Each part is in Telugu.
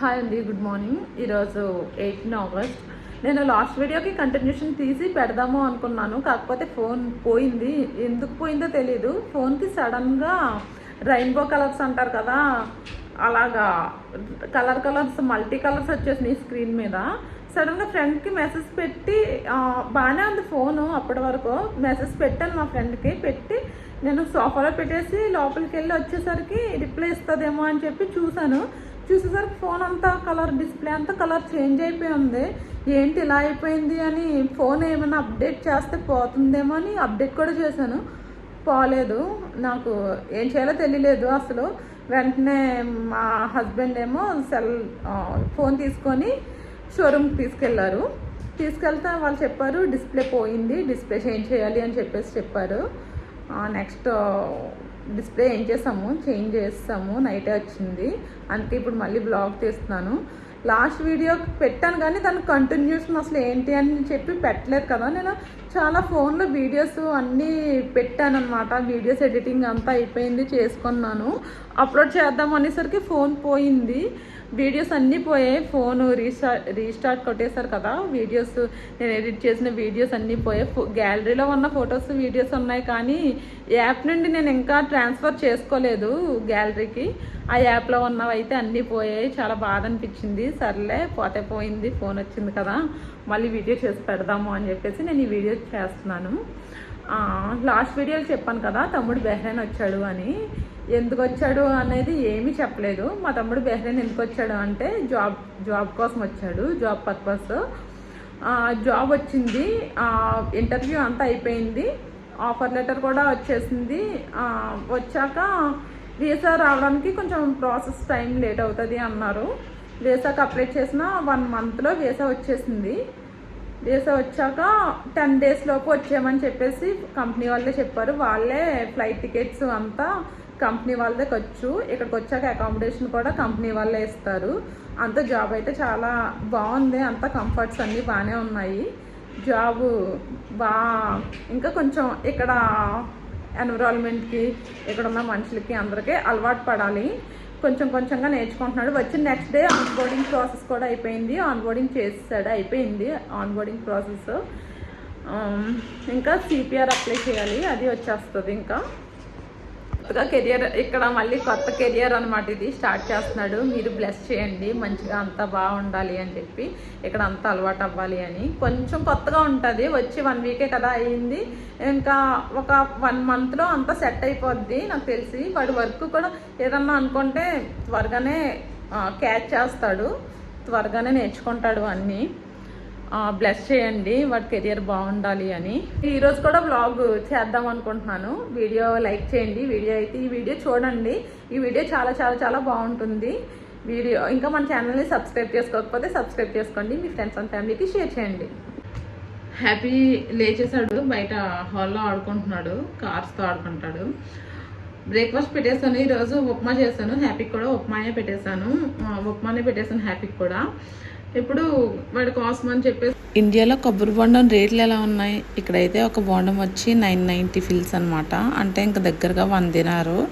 హాయ్ అండి గుడ్ మార్నింగ్ ఈరోజు ఎయిటీన్ ఆగస్ట్ నేను లాస్ట్ వీడియోకి కంటిన్యూషన్ తీసి పెడదాము అనుకున్నాను. కాకపోతే ఫోన్ పోయింది. ఎందుకు పోయిందో తెలియదు ఫోన్కి సడన్గా రెయిన్బో కలర్స్ అంటారు కదా అలాగా కలర్ కలర్స్ మల్టీ కలర్స్ వచ్చేసినాయి స్క్రీన్ మీద. సడన్గా ఫ్రెండ్కి మెసేజ్ పెట్టి బాగానే ఉంది ఫోను అప్పటి వరకు. మెసేజ్ పెట్టాను మా ఫ్రెండ్కి పెట్టి నేను సోఫాలో పెట్టేసి లోపలికి వెళ్ళి వచ్చేసరికి రిప్లై ఇస్తుందేమో అని చెప్పి చూశాను. చూసేసరికి ఫోన్ అంతా కలర్ డిస్ప్లే అంతా కలర్ చేంజ్ అయిపోయి ఉంది. ఏంటి ఇలా అయిపోయింది అని ఫోన్ ఏమైనా అప్డేట్ చేస్తే పోతుందేమో అని అప్డేట్ కూడా చేశాను. పోలేదు. నాకు ఏం చేయాలో తెలియలేదు అసలు. వెంటనే మా హస్బెండ్ ఏమో సెల్ ఫోన్ తీసుకొని షోరూమ్కి తీసుకెళ్ళారు. తీసుకెళ్తే వాళ్ళు చెప్పారు డిస్ప్లే పోయింది డిస్ప్లే చేంజ్ చేయాలి అని చెప్పేసి చెప్పారు. నెక్స్ట్ డిస్ప్లే ఏం చేసాము చేంజ్ చేస్తాము. నైటే వచ్చింది. అందుకే ఇప్పుడు మళ్ళీ బ్లాగ్ తీస్తున్నాను. లాస్ట్ వీడియో పెట్టాను కానీ దాని కంటిన్యూషన్ అసలు ఏంటి అని చెప్పి పెట్టలేదు కదా. నేను చాలా ఫోన్లో వీడియోస్ అన్నీ పెట్టాను అనమాట వీడియోస్ ఎడిటింగ్ అంతా అయిపోయింది చేసుకున్నాను. అప్లోడ్ చేద్దాం అనేసరికి ఫోన్ పోయింది. వీడియోస్ అన్నీ పోయాయి. ఫోన్ రీస్టార్ట్ రీస్టార్ట్ కొట్టేశారు కదా. వీడియోస్ నేను ఎడిట్ చేసిన వీడియోస్ అన్నీ పోయాయి. గ్యాలరీలో ఉన్న ఫొటోస్ వీడియోస్ ఉన్నాయి కానీ యాప్ నుండి నేను ఇంకా ట్రాన్స్ఫర్ చేసుకోలేదు గ్యాలరీకి. ఆ యాప్లో ఉన్నవి అయితే అన్నీ పోయాయి. చాలా బాధ అనిపించింది. సర్లే పోతే పోయింది. ఫోన్ వచ్చింది కదా. మళ్ళీ వీడియో చేసి పెడదాము అని చెప్పేసి నేను ఈ వీడియో చేస్తున్నాను. లాస్ట్ వీడియోలో చెప్పాను కదా తమ్ముడు బెహ్రైన్ వచ్చాడు అని. ఎందుకు వచ్చాడు అనేది ఏమీ చెప్పలేదు. మా తమ్ముడు బెహ్రైన్ ఎందుకు వచ్చాడు అంటే జాబ్ జాబ్ కోసం వచ్చాడు జాబ్ పర్పస్. జాబ్ వచ్చింది. ఇంటర్వ్యూ అంతా అయిపోయింది. ఆఫర్ లెటర్ కూడా వచ్చేసింది. వచ్చాక వీసా రావడానికి కొంచెం ప్రాసెస్ టైం లేట్ అవుతుంది అన్నారు. వీసాకి అప్లై చేసిన వన్ మంత్లో వీసా వచ్చేసింది. వీసా వచ్చాక టెన్ డేస్ లోపు వచ్చేయమని చెప్పేసి కంపెనీ వాళ్ళే చెప్పారు. వాళ్ళే ఫ్లైట్ టికెట్స్ అంతా కంపెనీ వాళ్ళదే ఖర్చు. ఇక్కడికి వచ్చాక అకామిడేషన్ కూడా కంపెనీ వాళ్ళే ఇస్తారు. అంత జాబ్ అయితే చాలా బాగుంది. అంత కంఫర్ట్స్ అన్నీ బాగానే ఉన్నాయి. జాబ్ బా ఇంకా కొంచెం ఇక్కడ ఎన్విరాన్మెంట్కి ఇక్కడ ఉన్న మనుషులకి అందరికీ అలవాటు పడాలి. కొంచెం కొంచెంగా నేర్చుకుంటున్నాడు. వచ్చి నెక్స్ట్ డే ఆన్బోర్డింగ్ ప్రాసెస్ కూడా అయిపోయింది. ఆన్బోర్డింగ్ చేసాడు చేసేసాడు అయిపోయింది ఆన్బోర్డింగ్ ప్రాసెస్ um, ఇంకా సిపిఆర్ అప్లై చేయాలి. అది వచ్చేస్తుంది ఇంకా. కొత్తగా కెరియర్ ఇక్కడ మళ్ళీ కొత్త కెరియర్ అనమాట ఇది. స్టార్ట్ చేస్తున్నాడు. మీరు బ్లెస్ చేయండి. మంచిగా అంతా బాగుండాలి అని చెప్పి ఇక్కడ అంతా అలవాటు అవ్వాలి అని. కొంచెం కొత్తగా ఉంటుంది. వచ్చి వన్ వీకే కదా అయ్యింది ఇంకా ఒక వన్ మంత్లో అంతా సెట్ అయిపోద్ది నాకు తెలిసి. వాడు వర్క్ కూడా ఏదన్నా అనుకుంటే త్వరగానే క్యాచ్ చేస్తాడు. త్వరగానే నేర్చుకుంటాడు అన్నీ. బ్లెస్ చేయండి వాడి కెరియర్ బాగుండాలి అని. ఈరోజు కూడా బ్లాగ్ చేద్దాం అనుకుంటున్నాను. వీడియో లైక్ చేయండి. వీడియో అయితే ఈ వీడియో చూడండి. ఈ వీడియో చాలా చాలా చాలా బాగుంటుంది. వీడియో ఇంకా మన ఛానల్ని సబ్స్క్రైబ్ చేసుకోకపోతే సబ్స్క్రైబ్ చేసుకోండి. మీ ఫ్రెండ్స్ అండ్ ఫ్యామిలీకి షేర్ చేయండి. హ్యాపీ లేచేసాడు బయట హాల్లో ఆడుకుంటున్నాడు. కార్స్తో ఆడుకుంటాడు. బ్రేక్ఫాస్ట్ పెట్టేసాను ఈరోజు ఉప్మా చేశాను. హ్యాపీకి కూడా ఉప్మానే పెట్టేశాను. ఉప్మానే పెట్టేశాను. హ్యాపీకి కూడా. ఇప్పుడు వాడి కాస్ట్ అని చెప్పేసి. ఇండియాలో కొబ్బరి బొండం రేట్లు ఎలా ఉన్నాయి? ఇక్కడైతే ఒక బొండం వచ్చి నైన్ నైంటీ ఫిల్స్ అనమాట అంటే ఇంకా దగ్గరగా one dinar.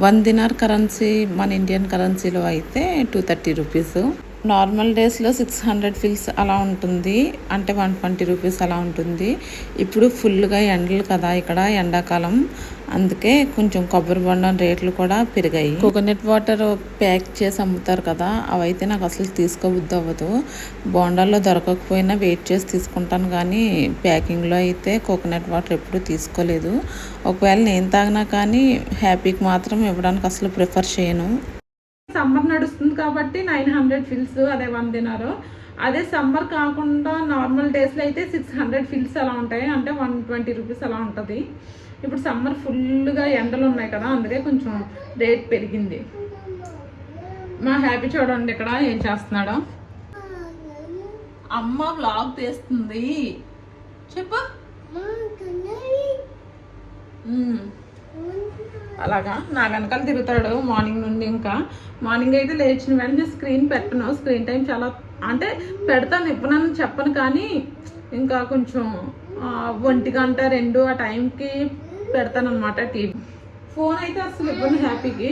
One dinar currency మన ఇండియన్ కరెన్సీలో అయితే టూ థర్టీ రూపీస్. నార్మల్ డేస్లో సిక్స్ హండ్రెడ్ ఫిల్స్ అలా ఉంటుంది. అంటే వన్ ట్వంటీ రూపీస్ అలా ఉంటుంది. ఇప్పుడు ఫుల్గా ఎండలు కదా ఇక్కడ ఎండాకాలం. అందుకే కొంచెం కొబ్బరి బొండం రేట్లు కూడా పెరిగాయి. కోకోనట్ వాటర్ ప్యాక్ చేసి అమ్ముతారు కదా అవైతే నాకు అసలు తీసుకోబుద్ది అవ్వదు. బోండాల్లో దొరకకపోయినా వెయిట్ చేసి తీసుకుంటాను కానీ ప్యాకింగ్లో అయితే కోకోనట్ వాటర్ ఎప్పుడూ తీసుకోలేదు. ఒకవేళ నేను తాగినా కానీ హ్యాపీకి మాత్రం ఇవ్వడానికి అసలు ప్రిఫర్ చేయను. సమ్మర్ నడుస్తుంది కాబట్టి నైన్ హండ్రెడ్ ఫిల్స్ అదే వన్ దినారు అదే సమ్మర్ కాకుండా నార్మల్ డేస్లో అయితే సిక్స్ హండ్రెడ్ ఫిల్స్ అలా ఉంటాయి. అంటే వన్ ట్వంటీ రూపీస్ అలా ఉంటుంది. ఇప్పుడు సమ్మర్ ఫుల్గా ఎండలు ఉన్నాయి కదా అందుకే కొంచెం రేట్ పెరిగింది. మా హ్యాపీ చూడండి ఇక్కడ ఏం చేస్తున్నాడో. అమ్మ వ్లాగ్ తీస్తుంది. చెప్పు. అలాగా? నా వెనకాల తిరుగుతాడు మార్నింగ్ నుండి ఇంకా. మార్నింగ్ అయితే లేచిన వెంటనే స్క్రీన్ పెట్టను. స్క్రీన్ టైం చాలా అంటే పెడతాను ఇవ్వనని చెప్పను కానీ ఇంకా కొంచెం ఒంటి గంట రెండు ఆ టైంకి పెడతాను అనమాట టీవీ. ఫోన్ అయితే అసలు ఇవ్వను హ్యాపీకి.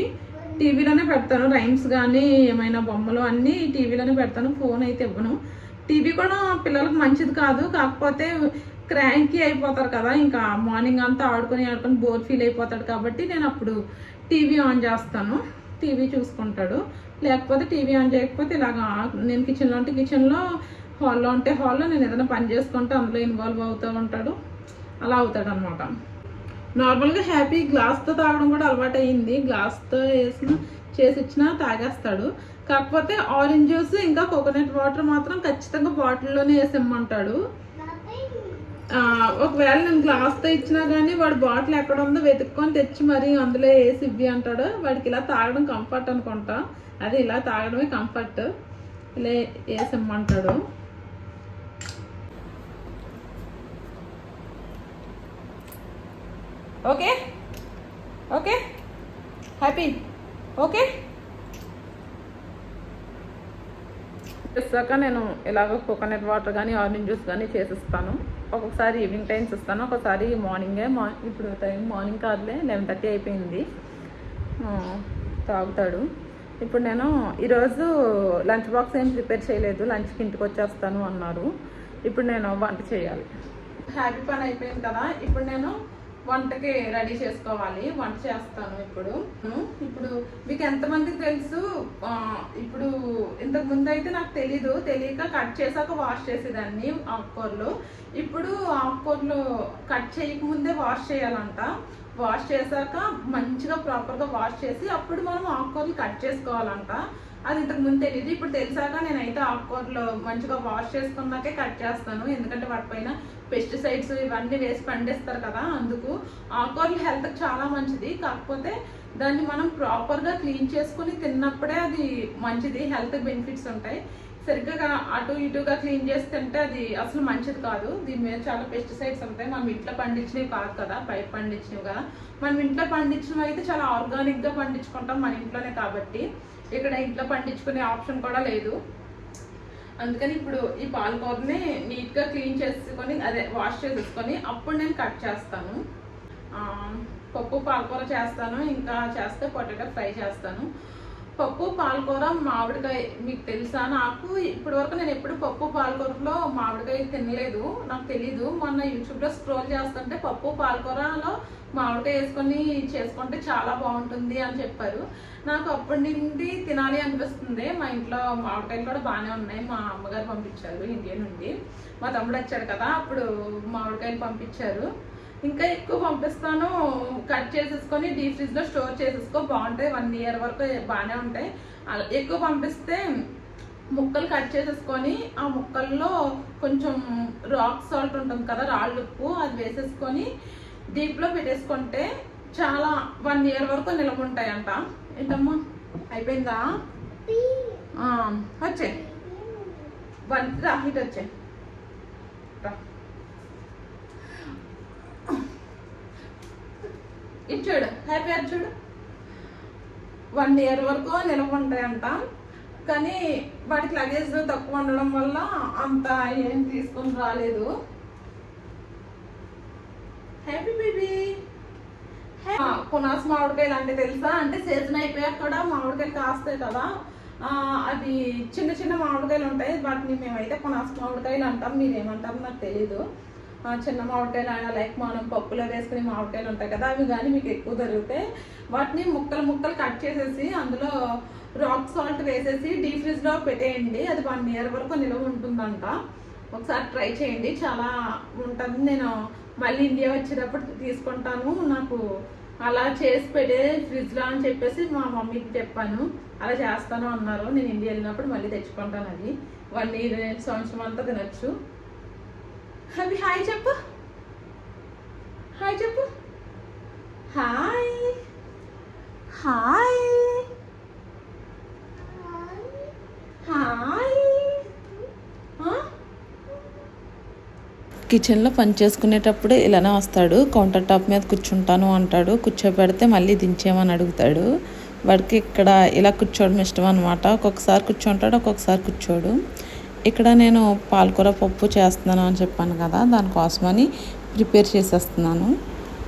టీవీలోనే పెడతాను రైమ్స్ కానీ ఏమైనా బొమ్మలు అన్నీ టీవీలోనే పెడతాను ఫోన్ అయితే ఇవ్వను. టీవీ కూడా పిల్లలకు మంచిది కాదు కాకపోతే క్రాంకీ అయిపోతారు కదా ఇంకా మార్నింగ్ అంతా ఆడుకొని ఆడుకొని బోర్ ఫీల్ అయిపోతాడు కాబట్టి నేను అప్పుడు టీవీ ఆన్ చేస్తాను. టీవీ చూసుకుంటాడు. లేకపోతే టీవీ ఆన్ చేయకపోతే ఇలాగా నేను కిచెన్లో ఉంటే కిచెన్లో హాల్లో ఉంటే హాల్లో నేను ఏదైనా పని చేసుకుంటే అందులో ఇన్వాల్వ్ అవుతూ ఉంటాడు. అలా అవుతాడు అనమాట నార్మల్గా హ్యాపీ గ్లాస్తో తాగడం కూడా అలవాటు అయ్యింది గ్లాస్తో వేసిన చేసి ఇచ్చినా తాగేస్తాడు. కాకపోతే ఆరెంజ్ జ్యూస్ ఇంకా కోకోనట్ వాటర్ మాత్రం ఖచ్చితంగా బాటిల్లోనే వేసి ఇమ్మంటాడు ఒకవేళ నేను గ్లాస్తో ఇచ్చినా కానీ వాడు బాటిల్ ఎక్కడ ఉందో వెతుక్కొని తెచ్చి మరి అందులో వేసి ఇవ్వి అంటాడు వాడికి ఇలా తాగడం కంఫర్ట్ అనుకుంటా. అది ఇలా తాగడమే కంఫర్ట్ ఇలా వేసి ఇమ్మంటాడు ఓకే? ఓకే? హ్యాపీ? ఓకే? చేసాక నేను ఇలాగ కోకోనట్ వాటర్ కానీ ఆరెంజ్ జ్యూస్ కానీ చేసిస్తాను. ఒక్కొక్కసారి ఈవినింగ్ టైమ్స్ ఇస్తాను ఒకసారి మార్నింగే మా ఇప్పుడు టైం మార్నింగ్ కాదులే లెవెన్ థర్టీ అయిపోయింది. తాగుతాడు. ఇప్పుడు నేను ఈరోజు లంచ్ బాక్స్ ఏం ప్రిపేర్ చేయలేదు లంచ్కి ఇంటికి వచ్చేస్తాను అన్నారు. ఇప్పుడు నేను వంట చేయాలి. హ్యాపీ పని అయిపోయింది కదా. ఇప్పుడు నేను వంటకి రెడీ చేసుకోవాలి. వంట చేస్తాను ఇప్పుడు. ఇప్పుడు మీకు ఎంతమందికి తెలుసు? ఇప్పుడు ఇంతకు ముందు అయితే నాకు తెలీదు. తెలియక కట్ చేశాక వాష్ చేసేదాన్ని ఆకుకూరలు. ఇప్పుడు ఆకుకూరలు కట్ చేయకముందే వాష్ చేయాలంట. వాష్ చేశాక మంచిగా ప్రాపర్గా వాష్ చేసి అప్పుడు మనం ఆకుకూరలు కట్ చేసుకోవాలంట. అది ఇంతకు ముందు తెలియదు ఇప్పుడు తెలిసాక నేనైతే ఆకుకూరలు మంచిగా వాష్ చేసుకున్నాకే కట్ చేస్తాను. ఎందుకంటే వాటిపైన పెస్టిసైడ్స్ ఇవన్నీ వేసి పండిస్తారు కదా అందుకు. ఆకుకూరలు హెల్త్కి చాలా మంచిది. కాకపోతే దాన్ని మనం ప్రాపర్గా క్లీన్ చేసుకుని తిన్నప్పుడే అది మంచిది హెల్త్ బెనిఫిట్స్ ఉంటాయి. సరిగ్గా అటు ఇటుగా క్లీన్ చేస్తుంటే అది అసలు మంచిది కాదు. దీని మీద చాలా పెస్టిసైడ్స్ ఉంటాయి. మనం ఇంట్లో పండించినవి కాదు కదా బయట పండించినవి కదా. మనం ఇంట్లో పండించినవి అయితే చాలా ఆర్గానిక్గా పండించుకుంటాం మన ఇంట్లోనే కాబట్టి. ఇక్కడ ఇంట్లో పండించుకునే ఆప్షన్ కూడా లేదు. అందుకని ఇప్పుడు ఈ పాలకూరని నీట్గా క్లీన్ చేసుకొని అదే వాష్ చేసేసుకొని అప్పుడు నేను కట్ చేస్తాను. పప్పు పాలకూర చేస్తాను. ఇంకా చేస్తే పొటాటో ఫ్రై చేస్తాను. పప్పు పాలకూర మామిడికాయ. మీకు తెలుసా? నాకు ఇప్పటి వరకు నేను ఎప్పుడు పప్పు పాలకూరలో మామిడికాయ తినలేదు. నాకు తెలీదు. మొన్న యూట్యూబ్లో స్క్రోల్ చేస్తుంటే పప్పు పాలకూరలో మామిడికాయ వేసుకొని చేసుకుంటే చాలా బాగుంటుంది అని చెప్పారు. నాకు అప్పటి నుండి తినాలి అనిపిస్తుంది. మా ఇంట్లో మామిడికాయలు కూడా బాగానే ఉన్నాయి. మా అమ్మగారు పంపించారు ఇండియా నుండి. మా తమ్ముడు వచ్చాడు కదా అప్పుడు మామిడికాయలు పంపించారు. ఇంకా ఎక్కువ పంపిస్తాను కట్ చేసేసుకొని డీప్ ఫ్రిడ్జ్లో స్టోర్ చేసేసుకో బాగుంటాయి. వన్ ఇయర్ వరకు బాగానే ఉంటాయి. అలా ఎక్కువ పంపిస్తే ముక్కలు కట్ చేసేసుకొని ఆ ముక్కల్లో కొంచెం రాక్ సాల్ట్ ఉంటుంది కదా రాళ్ళు ఉప్పు అది వేసేసుకొని డీప్లో పెట్టేసుకుంటే చాలా వన్ ఇయర్ వరకు నిలవ ఉంటాయంట. ఏంటమ్మా? అయిపోయిందా? వచ్చే. వన్ రా ఇటు వచ్చే. రా. ఇది చూడు హ్యాపీ అది చూడు. వన్ ఇయర్ వరకు నిలవ ఉంటాయంట కానీ వాటికి లగేజ్ తక్కువ ఉండడం వల్ల అంత ఏం తీసుకొని రాలేదు. హ్యాపీ బేబీ పునాస్ మామిడికాయలు అంటే తెలుసా? అంటే సీజన్ అయిపోయాక కూడా మామిడికాయలు కాస్తాయి కదా. అవి చిన్న చిన్న మామిడికాయలు ఉంటాయి. వాటిని మేమైతే పునాస్ మామిడికాయలు అంటాం. మీరు నాకు తెలీదు. చిన్న మామిడికాయలు అయినా లైక్ మనం పప్పులో వేసుకునే మామిడికాయలు ఉంటాయి కదా అవి కానీ మీకు ఎక్కువ దొరుకుతాయి వాటిని ముక్కలు ముక్కలు కట్ చేసేసి అందులో రాక్ సాల్ట్ వేసేసి డీప్ ఫ్రిజ్లో పెట్టేయండి. అది వన్ ఇయర్ వరకు నిల్వ ఉంటుందంట. ఒకసారి ట్రై చేయండి. చాలా ఉంటుంది. నేను మళ్ళీ ఇండియా వచ్చేటప్పుడు తీసుకుంటాను. నాకు అలా చేసి పెట్టే ఫ్రిడ్జ్లో అని చెప్పేసి మా మమ్మీకి చెప్పాను. అలా చేస్తాను అన్నారు. నేను ఇండియా వెళ్ళినప్పుడు మళ్ళీ తెచ్చుకుంటాను అది. వన్ ఇయర్ సంవత్సరం అంతా తినొచ్చు. అవి హాయ్ చెప్పు. హాయ్ చెప్పు. హాయ్. హాయ్. హాయ్. కిచెన్లో పని చేసుకునేటప్పుడు ఇలానే వస్తాడు. కౌంటర్ టాప్ మీద కూర్చుంటాను అంటాడు. కూర్చోబెడితే మళ్ళీ దించేమని అడుగుతాడు. వాడికి ఇక్కడ ఇలా కూర్చోవడం ఇష్టం అనమాట ఒక్కొక్కసారి కూర్చుంటాడు ఒక్కొక్కసారి కూర్చోడు. ఇక్కడ నేను పాలకూర పప్పు చేస్తున్నాను అని చెప్పాను కదా దానికోసమని ప్రిపేర్ చేసేస్తున్నాను.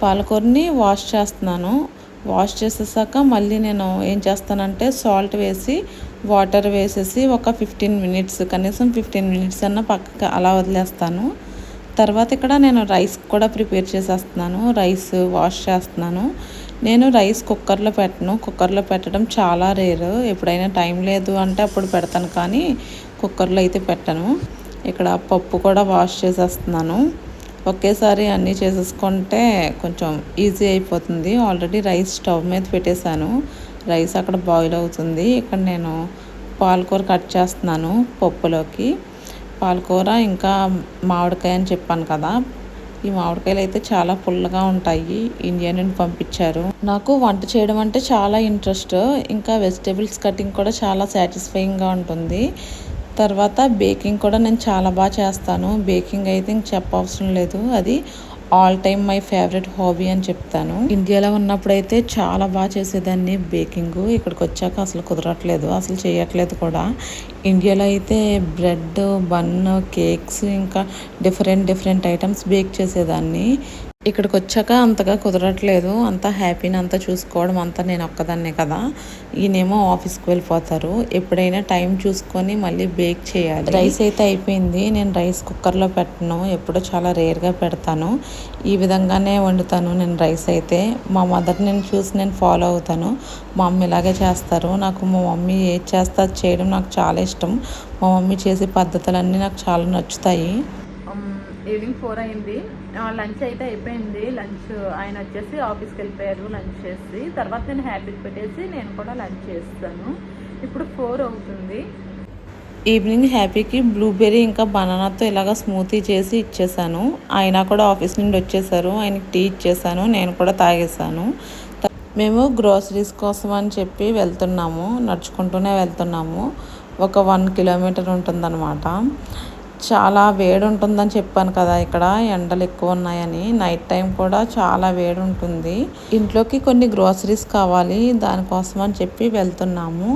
పాలకూరని వాష్ చేస్తున్నాను. వాష్ చేసేసాక మళ్ళీ నేను ఏం చేస్తానంటే సాల్ట్ వేసి వాటర్ వేసేసి ఒక ఫిఫ్టీన్ మినిట్స్ కనీసం ఫిఫ్టీన్ మినిట్స్ అన్న పక్కకి అలా వదిలేస్తాను. తర్వాత ఇక్కడ నేను రైస్ కూడా ప్రిపేర్ చేసేస్తున్నాను. రైస్ వాష్ చేస్తున్నాను. నేను రైస్ కుక్కర్లో పెట్టను. కుక్కర్లో పెట్టడం చాలా రేరు. ఎప్పుడైనా టైం లేదు అంటే అప్పుడు పెడతాను. కానీ కుక్కర్లో అయితే పెట్టను. ఇక్కడ పప్పు కూడా వాష్ చేసేస్తున్నాను. ఒకేసారి అన్నీ చేసేసుకుంటే కొంచెం ఈజీ అయిపోతుంది. ఆల్రెడీ రైస్ స్టవ్ మీద పెట్టేశాను. రైస్ అక్కడ బాయిల్ అవుతుంది. ఇక్కడ నేను పాలకూర కట్ చేస్తున్నాను పప్పులోకి. పాలకూర ఇంకా మామిడికాయ అని చెప్పాను కదా. ఈ మామిడికాయలు అయితే చాలా పుల్లగా ఉంటాయి. ఇండియా నుండి పంపించారు. నాకు వంట చేయడం అంటే చాలా ఇంట్రెస్ట్. ఇంకా వెజిటేబుల్స్ కటింగ్ కూడా చాలా సాటిస్ఫైయింగ్గా ఉంటుంది. తర్వాత బేకింగ్ కూడా నేను చాలా బాగా చేస్తాను. బేకింగ్ అయితే ఇంక చెప్పవసరం లేదు. అది all time my favourite hobby అని చెప్తాను. ఇండియాలో ఉన్నప్పుడైతే చాలా బాగా చేసేదాన్ని బేకింగ్. ఇక్కడికి వచ్చాక అసలు కుదరట్లేదు. అసలు చేయట్లేదు కూడా. ఇండియాలో అయితే బ్రెడ్ బన్ కేక్స్ ఇంకా డిఫరెంట్ డిఫరెంట్ ఐటమ్స్ బేక్ చేసేదాన్ని. ఇక్కడికి వచ్చాక అంతగా కుదరట్లేదు. అంతా హ్యాపీని అంతా చూసుకోవడం అంతా నేను ఒక్కదాన్నే కదా. ఈయనేమో ఆఫీస్కి వెళ్ళిపోతారు. ఎప్పుడైనా టైం చూసుకొని మళ్ళీ బేక్ చేయాలి. రైస్ అయితే అయిపోయింది. నేను రైస్ కుక్కర్లో పెట్టను. ఎప్పుడో చాలా రేర్గా పెడతాను. ఈ విధంగానే వండుతాను నేను రైస్ అయితే. మా మదర్ నేను చూసి నేను ఫాలో అవుతాను. మా మమ్మీ ఇలాగే చేస్తారు. నాకు మా మమ్మీ ఏది చేస్తా అది చేయడం నాకు చాలా ఇష్టం. మా మమ్మీ చేసే పద్ధతులన్నీ నాకు చాలా నచ్చుతాయి. ఈవినింగ్ ఫోర్ అయింది. లంచ్ అయితే అయిపోయింది. లంచ్ ఆయన వచ్చేసి ఆఫీస్కి వెళ్ళిపోయారు. లంచ్ చేసి తర్వాత నేను హ్యాపీ పెట్టేసి నేను కూడా లంచ్ చేస్తాను. ఇప్పుడు ఫోర్ అవుతుంది. ఈవినింగ్ హ్యాపీకి బ్లూబెర్రీ ఇంకా బనానాతో ఇలాగ స్మూతీ చేసి ఇచ్చేసాను. ఆయన కూడా ఆఫీస్ నుండి వచ్చేసారు. ఆయనకి టీ ఇచ్చేసాను. నేను కూడా తాగేసాను. మేము గ్రోసరీస్ కోసం అని చెప్పి వెళ్తున్నాము. నడుచుకుంటూనే వెళ్తున్నాము. ఒక వన్ కిలోమీటర్ ఉంటుందన్నమాట. చాలా వేడి ఉంటుందని చెప్పాను కదా ఇక్కడ ఎండలు ఎక్కువ ఉన్నాయని. నైట్ టైం కూడా చాలా వేడి ఉంటుంది ఇంట్లోకి కొన్ని గ్రోసరీస్ కావాలి దానికోసం అని చెప్పి వెళ్తున్నాము.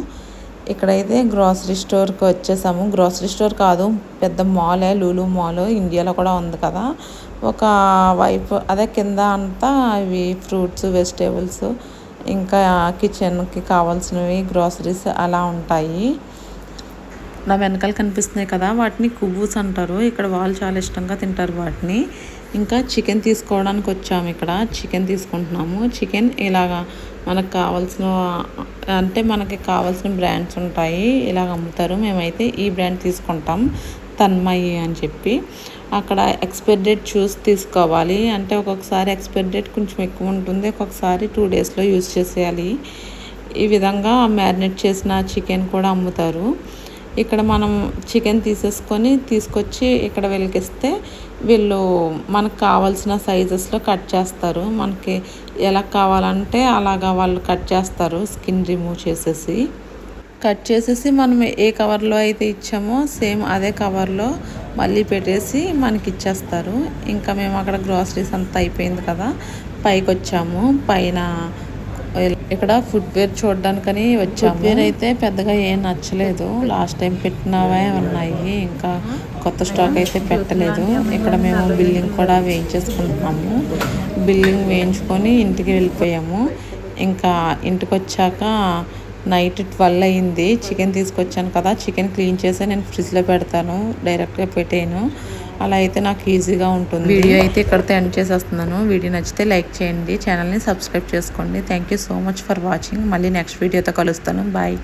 ఇక్కడైతే గ్రోసరీ స్టోర్కి వచ్చేసాము. గ్రోసరీ స్టోర్ కాదు పెద్ద మాలే లూలు మాల్ ఇండియాలో కూడా ఉంది కదా. ఒక వైపు అదే కింద అంతా ఇవి ఫ్రూట్స్ వెజిటేబుల్స్ ఇంకా కిచెన్కి కావాల్సినవి గ్రోసరీస్ అలా ఉంటాయి. నా వెనకాల కనిపిస్తున్నాయి కదా వాటిని కువ్వూస్ అంటారు. ఇక్కడ వాళ్ళు చాలా ఇష్టంగా తింటారు వాటిని. ఇంకా చికెన్ తీసుకోవడానికి వచ్చాము ఇక్కడ. చికెన్ తీసుకుంటున్నాము. చికెన్ ఇలాగా మనకు కావాల్సిన అంటే మనకి కావాల్సిన బ్రాండ్స్ ఉంటాయి. ఇలాగ అమ్ముతారు. మేమైతే ఈ బ్రాండ్ తీసుకుంటాం. తన్మయి అని చెప్పి. అక్కడ ఎక్స్పైర్ డేట్ చూసి తీసుకోవాలి. అంటే ఒక్కొక్కసారి ఎక్స్పైర్ డేట్ కొంచెం ఎక్కువ ఉంటుంది. ఒక్కొక్కసారి టూ డేస్లో యూజ్ చేసేయాలి. ఈ విధంగా మ్యారినేట్ చేసిన చికెన్ కూడా అమ్ముతారు. ఇక్కడ మనం చికెన్ తీసేసుకొని తీసుకొచ్చి ఇక్కడ వెలిగిస్తే వీళ్ళు మనకు కావాల్సిన సైజెస్లో కట్ చేస్తారు. మనకి ఎలా కావాలంటే అలాగా వాళ్ళు కట్ చేస్తారు స్కిన్ రిమూవ్ చేసేసి. కట్ చేసేసి మనం ఏ కవర్లో అయితే ఇచ్చామో సేమ్ అదే కవర్లో మళ్ళీ పెట్టేసి మనకి ఇచ్చేస్తారు. ఇంకా మేము అక్కడ గ్రాసరీస్ అంతా అయిపోయింది కదా పైకి వచ్చాము పైన ఇక్కడ ఫుట్వేర్ చూడడానికని వచ్చాము. వేర్ అయితే పెద్దగా ఏం నచ్చలేదు. లాస్ట్ టైం పెట్టినవే ఉన్నాయి. ఇంకా కొత్త స్టాక్ అయితే పెట్టలేదు. ఇక్కడ మేము బిల్లింగ్ కూడా వేయించేసుకుంటున్నాము. బిల్లింగ్ వేయించుకొని ఇంటికి వెళ్ళిపోయాము. ఇంకా ఇంటికి వచ్చాక నైట్ ట్వెల్వ్ అయింది. చికెన్ తీసుకొచ్చాను కదా. చికెన్ క్లీన్ చేసి నేను ఫ్రిడ్జ్లో పెడతాను. డైరెక్ట్గా పెట్టాను అలా అయితే నాకు ఈజీగా ఉంటుంది. వీడియో అయితే ఇక్కడితో ఎండ్ చేసేస్తున్నాను. వీడియో నచ్చితే లైక్ చేయండి ఛానల్ని సబ్స్క్రైబ్ చేసుకోండి. Thank you so much for watching మళ్ళీ నెక్స్ట్ వీడియోతో కలుస్తాను. బాయ్